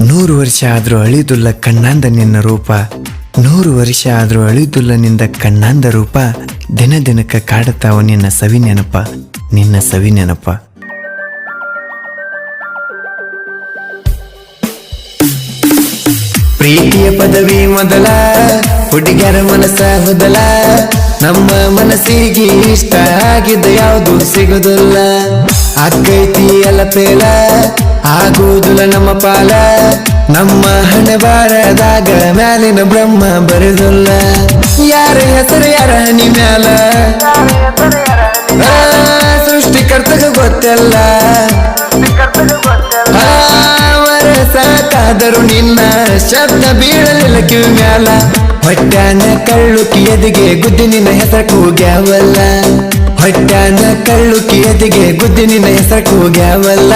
ನೂರು ವರ್ಷ ಆದರೂ ಅಳಿದುಲ್ಲ ಕಣ್ಣಾಂದ ನಿನ್ನ ರೂಪ, ನೂರು ವರ್ಷ ಆದರೂ ಅಳಿದುಲ್ಲ ನಿಂದ ಕಣ್ಣಾಂದ ರೂಪ, ದಿನ ದಿನಕ್ಕೆ ಕಾಡುತ್ತಾವ ನಿನ್ನ ಸವಿ ನೆನಪ, ನಿನ್ನ ಸವಿ ನೆನಪ. ಪ್ರೀತಿಯ ಪದವಿ ಮೊದಲ ಹುಡುಗರ ಮನಸ ಹೊದಲ, ನಮ್ಮ ಮನಸ್ಸಿಗೆ ಇಷ್ಟ ಆಗಿದ್ದ ಯಾವುದು ಸಿಗುದಿಲ್ಲ. ಅಕ್ಕೈತಿ ಅಲ್ಲ ಪೇಲ ಆಗುವುದಿಲ್ಲ ನಮ್ಮ ಪಾಲ, ನಮ್ಮ ಹಣೆ ಬಾರದಾಗ ಮ್ಯಾಲಿನ ಬ್ರಹ್ಮ ಬರೆದಿಲ್ಲ. ಯಾರ ಹೆಸರು, ಯಾರ ಹನಿ ಮ್ಯಾಲ? ಸೃಷ್ಟಿ ಸೃಷ್ಟಿಕರ್ತಗ ಗೊತ್ತಲ್ಲ. ಸಾಕಾದರು ನಿನ್ನ ಶಬ್ದ ಬೀಳಲಿಲ್ಲ ಕಿವಿ ಮ್ಯಾಲ. ಹೊಟ್ಟನ ಕಳ್ಳು ಕಿಯದಿಗೆ ಗುದ್ದಿ ನಿನ್ನ ಹೆಸರು ಕೂಗ್ಯಾವಲ್ಲ. ಹೊಟ್ಯಾನ ಕಳ್ಳು ಕಿಯದಿಗೆ ಗುದ್ದಿ ನಿನ್ನ ಹೆಸರು ಕೂಗ್ಯಾವಲ್ಲ.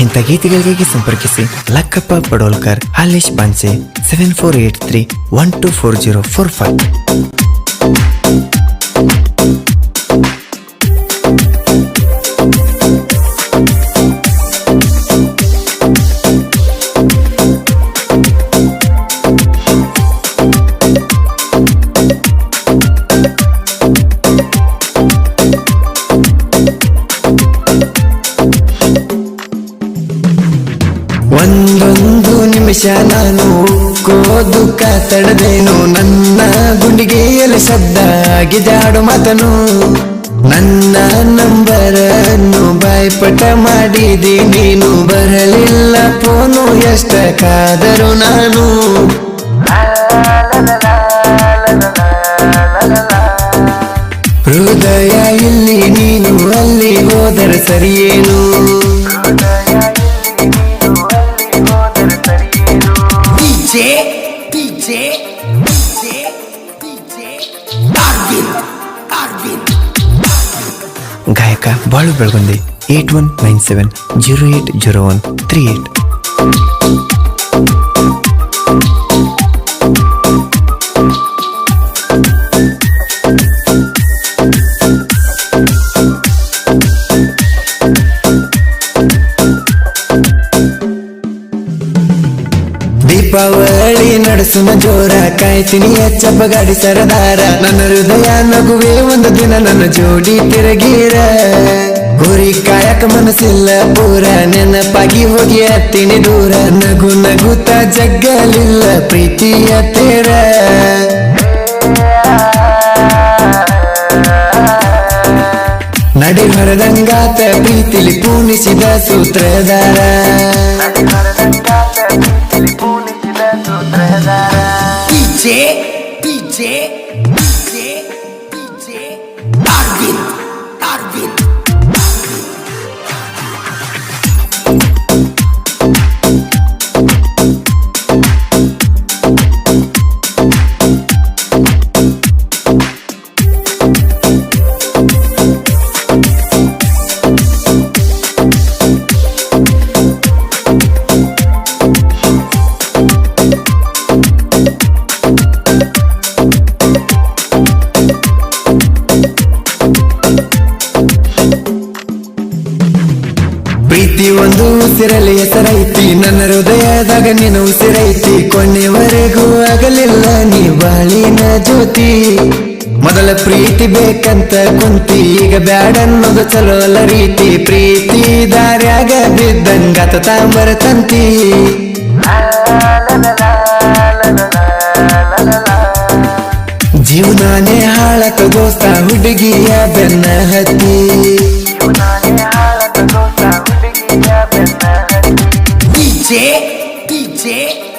ಇಂಥ ಗೀತೆಗಳಿಗೆ ಸಂಪರ್ಕಿಸಿ Lakkappa Padolkar Halesh Panse seven four eight three one two four zero four five ನಿಮಿಷ ನಾನು ಕೋದುಕ ತಡದೇನು? ನನ್ನ ಗುಂಡಿಗೆಯಲ್ಲಿ ಸದ್ದಾಗಿದಾಡು ಮಾತನು. ನನ್ನ ನಂಬರನ್ನು ಬಾಯ್ಪಟ ಮಾಡಿದಿ ನೀನು. ಬರಲಿಲ್ಲ ಫೋನು ಎಷ್ಟ ಕಾದರು ನಾನು. ಹೃದಯ ಇಲ್ಲಿ, ನೀನು ಅಲ್ಲಿ ಹೋದರೆ ಸರಿಯೇನು? Balu Belagondi one nine seven zero eight zero one three eight. ನಡೆಸುವ ಜೋರ, ಕಾಯ್ತೀನಿ ಹೆಚ್ಚಪ್ಪ ಗಾಡಿ ಸರದಾರ. ನನ್ನ ಹೃದಯ ನಗುವೆ, ಒಂದು ದಿನ ನನ್ನ ಜೋಡಿ ತಿರುಗೀರ. ಗುರಿ ಕಾಯಕ ಮನಸ್ಸಿಲ್ಲ ಪೂರ, ನೆನಪಾಗಿ ಹೋಗಿ ಅತ್ತಿನಿ ದೂರ. ನಗು ನಗುತ್ತ ಜಗ್ಗಲಿಲ್ಲ ಪ್ರೀತಿಯ ತೇರ. ನಡಿ ಹೊರದಂಗಾತ, ಪ್ರೀತಿಲಿ ಪೂಣಿಸಿದ ಸೂತ್ರಧಾರ. ಒಂದು ಉಸಿರಲ್ಲಿ ಹೆಸರೈತಿ. ನನ್ನ ಹೃದಯದಾಗ ನೀನು ಉಸಿರೈತಿ. ಕೊನೆವರೆಗೂ ಆಗಲಿಲ್ಲ ನೀ ಬಾಳಿನ ಜ್ಯೋತಿ. ಮೊದಲ ಪ್ರೀತಿ ಬೇಕಂತ ಕುಂತಿ. ಈಗ ಬ್ಯಾಡ ಅನ್ನೋದು ಚಲೋ ಅಲ್ಲ ರೀತಿ. ಪ್ರೀತಿ ದಾರ್ಯಾಗ ಬಿದ್ದಂಗಾತ ತಾಂಬರ ತಂತಿ. ಜೀವನಾನೇ ಹಾಳಕ ದೋಸ್ತ ಹುಡುಗಿಯ ಬೆನ್ನ ಹತ್ತಿ.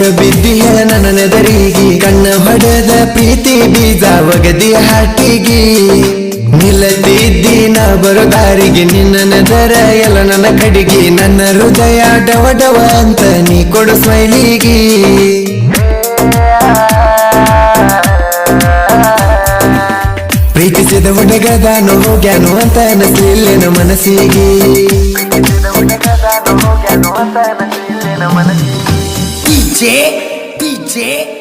ಊರಿಗೆ ಯಾಕ ಬಿದ್ದಿ ಹೇಳ ನನ್ನ ನೆದರಿಗೆ ಕಣ್ಣ ಹೊಡೆದ ಪ್ರೀತಿ ಬೀಜ ಒಗದಿ ಹಾಟಿಗಿ ನಿಲ್ಲ ಬರೋ ದಾರಿಗೆ ನಿನ್ನ ನದರ ಎಲ್ಲ ನನ್ನ ಕಡಿಗೆ. ನನ್ನ ಹೃದಯ ಡವ ಡವ ಅಂತ ನೀ ಕೊಡು ಸ್ಮೈಲಿಗೆ. ಪ್ರೀತಿಸಿದ ಹುಡುಗದಾನು ಹೋಗ್ಯಾನು ಅಂತ ಅನಿಸ್ಲಿಲ್ಲೇನು ಮನಸ್ಸಿಗೆ. DJ, 劫必劫。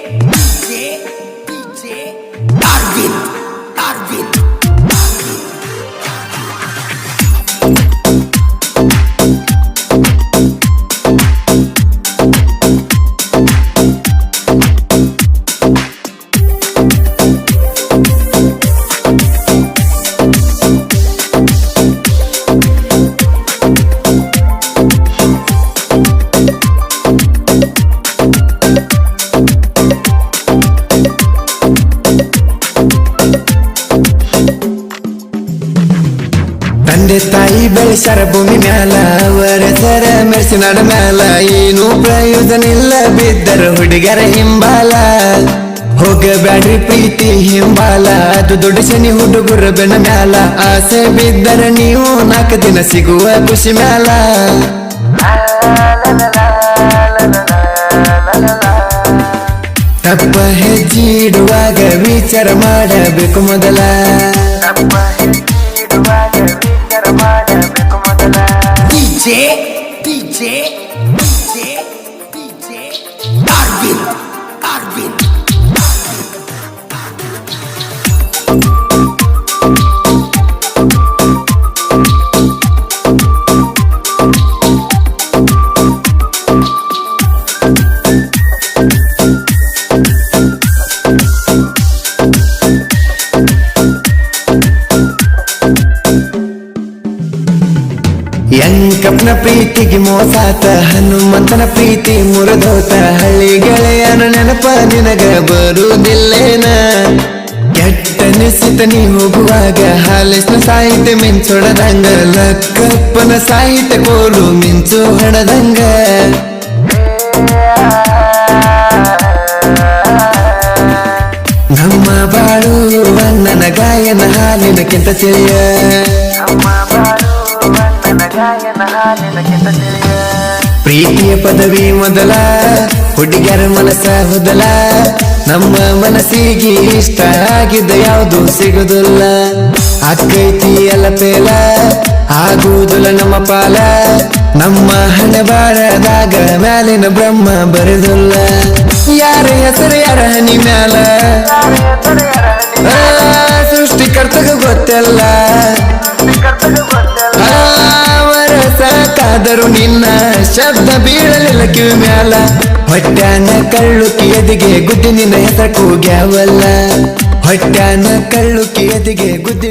ಬೆಳೆಸರ ಭೂಮಿ ಮ್ಯಾಲ, ಅವರ ಸರ ಮೆರ್ಸಿನಾಡ ಮ್ಯಾಲ. ಏನು ಪ್ರಯೋಜನ ಇಲ್ಲ ಬಿದ್ದರ ಹುಡುಗರ ಹಿಂಬಾಲ. ಹೋಗಬ್ಯಾಡ್ರಿ ಪ್ರೀತಿ ಹಿಂಬಾಲ, ಅದು ದೊಡ್ಡ ಶನಿ ಹುಡುಗರ ಬೆನ ಮ್ಯಾಲ. ಆಸೆ ಬಿದ್ದರ ನೀವು ನಾಲ್ಕು ದಿನ ಸಿಗುವ ಖುಷಿ ಮ್ಯಾಲ. ತಪ್ಪ ಹೆಜ್ಜಿಡುವಾಗ ವಿಚಾರ ಮಾಡಬೇಕು ಮೊದಲ. ಮೋಸಾತ, ಹನುಮಂತನ ಪ್ರೀತಿ ಮುರಿದೋತ, ಹಳ್ಳಿ ಗೆಳೆಯನ ನೆನಪ ನಿನಗ ಬರುವುದಿಲ್ಲೇನ ಕೆಟ್ಟನಿಸಿತ ನೀ ಹೋಗುವಾಗ, ಹಾಲಿಸ್ನ ಸಾಹಿತ್ಯ ಮಿಂಚೊಡದಂಗ, ಲಕ್ಕಪ್ಪನ ಸಾಹಿತ್ಯ ಕೋಲು ಮಿಂಚು ಹಣದಂಗ ನಮ್ಮ ಬಾಳು ನನ್ನ ಗಾಯನ ಹಾಲಿನಕ್ಕಿಂತ ತಿಳಿಯ. ಪ್ರೀತಿಯ ಪದವಿ ಮೊದಲ ಹುಡುಗರ ಮನಸ ಹುದಲ. ನಮ್ಮ ಮನಸ್ಸಿಗೆ ಇಷ್ಟ ಆಗಿದ್ದ ಯಾವುದು ಸಿಗುದಿಲ್ಲ. ಅಕ್ಕೈತಿ ಎಲ್ಲ ಪೇಲ, ಆಗುವುದಿಲ್ಲ ನಮ್ಮ ಪಾಲ. ನಮ್ಮ ಹಣ ಬಾರದಾಗ ಮ್ಯಾಲಿನ ಬ್ರಹ್ಮ ಬರೆದಿಲ್ಲ. ಯಾರ ಹೆಸರು, ಯಾರ ಹನಿ ಮ್ಯಾಲ? ಸೃಷ್ಟಿಕರ್ತಗ ಗೊತ್ತಿಲ್ಲ. ಸಾಕಾದರೂ ನಿನ್ನ ಶಬ್ದ ಬೀಳಲಿಲ್ಲ ಕಿವಿ ಮ್ಯಾಲ ಹೊಟ್ಯಾನ ಕಳ್ಳು ಕಿಯದಿಗೆ ಗುದ್ದಿ ನಿನ್ನ ಹೆಸರು ಕೂಗ್ಯಾವಲ್ಲ. ಹೊಟ್ಯಾನ ಕಳ್ಳು ಕಿಯದಿಗೆ ಗುದ್ದಿ